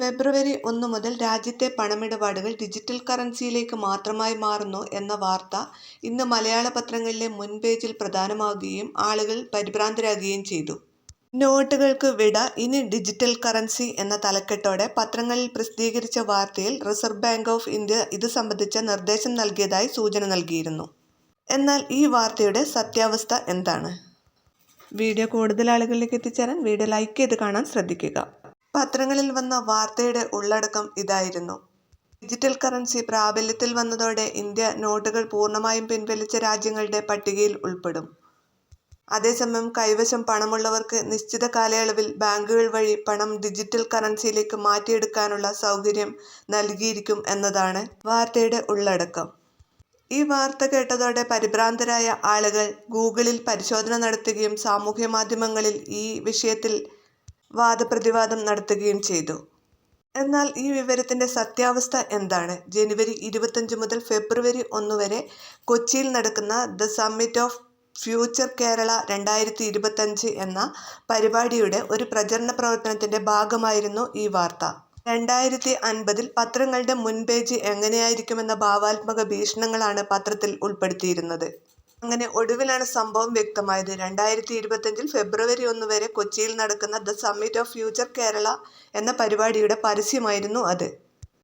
ഫെബ്രുവരി ഒന്നു മുതൽ രാജ്യത്തെ പണമിടപാടുകൾ ഡിജിറ്റൽ കറൻസിയിലേക്ക് മാത്രമായി മാറുന്നു എന്ന വാർത്ത ഇന്ന് മലയാള പത്രങ്ങളിലെ മുൻപേജിൽ പ്രധാനമാവുകയും ആളുകൾ പരിഭ്രാന്തരാകുകയും ചെയ്തു. നോട്ടുകൾക്ക് വിട ഇനി ഡിജിറ്റൽ കറൻസി എന്ന തലക്കെട്ടോടെ പത്രങ്ങളിൽ പ്രസിദ്ധീകരിച്ച വാർത്തയിൽ റിസർവ് ബാങ്ക് ഓഫ് ഇന്ത്യ ഇത് സംബന്ധിച്ച നിർദ്ദേശം നൽകിയതായി സൂചന നൽകിയിരുന്നു. എന്നാൽ ഈ വാർത്തയുടെ സത്യാവസ്ഥ എന്താണ്? വീഡിയോ കൂടുതൽ ആളുകളിലേക്ക് എത്തിച്ചേരാൻ വീഡിയോ ലൈക്ക് ചെയ്ത് കാണാൻ ശ്രദ്ധിക്കുക. പത്രങ്ങളിൽ വന്ന വാർത്തയുടെ ഉള്ളടക്കം ഇതായിരുന്നു. ഡിജിറ്റൽ കറൻസി പ്രാബല്യത്തിൽ വന്നതോടെ ഇന്ത്യ നോട്ടുകൾ പൂർണമായും പിൻവലിച്ച രാജ്യങ്ങളുടെ പട്ടികയിൽ ഉൾപ്പെടും. അതേസമയം കൈവശം പണമുള്ളവർക്ക് നിശ്ചിത കാലയളവിൽ ബാങ്കുകൾ വഴി പണം ഡിജിറ്റൽ കറൻസിയിലേക്ക് മാറ്റിയെടുക്കാനുള്ള സൗകര്യം നൽകിയിരിക്കും എന്നതാണ് വാർത്തയുടെ ഉള്ളടക്കം. ഈ വാർത്ത കേട്ടതോടെ പരിഭ്രാന്തരായ ആളുകൾ ഗൂഗിളിൽ പരിശോധന നടത്തുകയും സാമൂഹ്യ മാധ്യമങ്ങളിൽ ഈ വിഷയത്തിൽ വാദപ്രതിവാദം നടത്തുകയും ചെയ്തു. എന്നാൽ ഈ വിവരത്തിന്റെ സത്യാവസ്ഥ എന്താണ്? ജനുവരി ഇരുപത്തഞ്ച് മുതൽ ഫെബ്രുവരി ഒന്ന് വരെ കൊച്ചിയിൽ നടക്കുന്ന the summit of future Kerala രണ്ടായിരത്തി ഇരുപത്തഞ്ച് എന്ന പരിപാടിയുടെ ഒരു പ്രചരണ പ്രവർത്തനത്തിന്റെ ഭാഗമായിരുന്നു ഈ വാർത്ത. രണ്ടായിരത്തി അൻപതിൽ പത്രങ്ങളുടെ മുൻപേജ് എങ്ങനെയായിരിക്കുമെന്ന ഭാവാത്മക ഭീഷണങ്ങളാണ് പത്രത്തിൽ ഉൾപ്പെടുത്തിയിരുന്നത്. അങ്ങനെ ഒടുവിലാണ് സംഭവം വ്യക്തമായത്. രണ്ടായിരത്തി ഇരുപത്തഞ്ചിൽ ഫെബ്രുവരി ഒന്ന് വരെ കൊച്ചിയിൽ നടക്കുന്ന the summit of future Kerala എന്ന പരിപാടിയുടെ പരസ്യമായിരുന്നു അത്.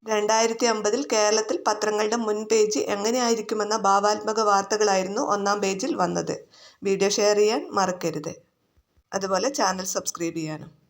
രണ്ടായിരത്തി അമ്പതിൽ കേരളത്തിൽ പത്രങ്ങളുടെ മുൻ പേജ് എങ്ങനെയായിരിക്കുമെന്ന ഭാവാത്മക വാർത്തകളായിരുന്നു ഒന്നാം പേജിൽ വന്നത്. വീഡിയോ ഷെയർ ചെയ്യാൻ മറക്കരുത്. അതുപോലെ ചാനൽ സബ്സ്ക്രൈബ് ചെയ്യാനും.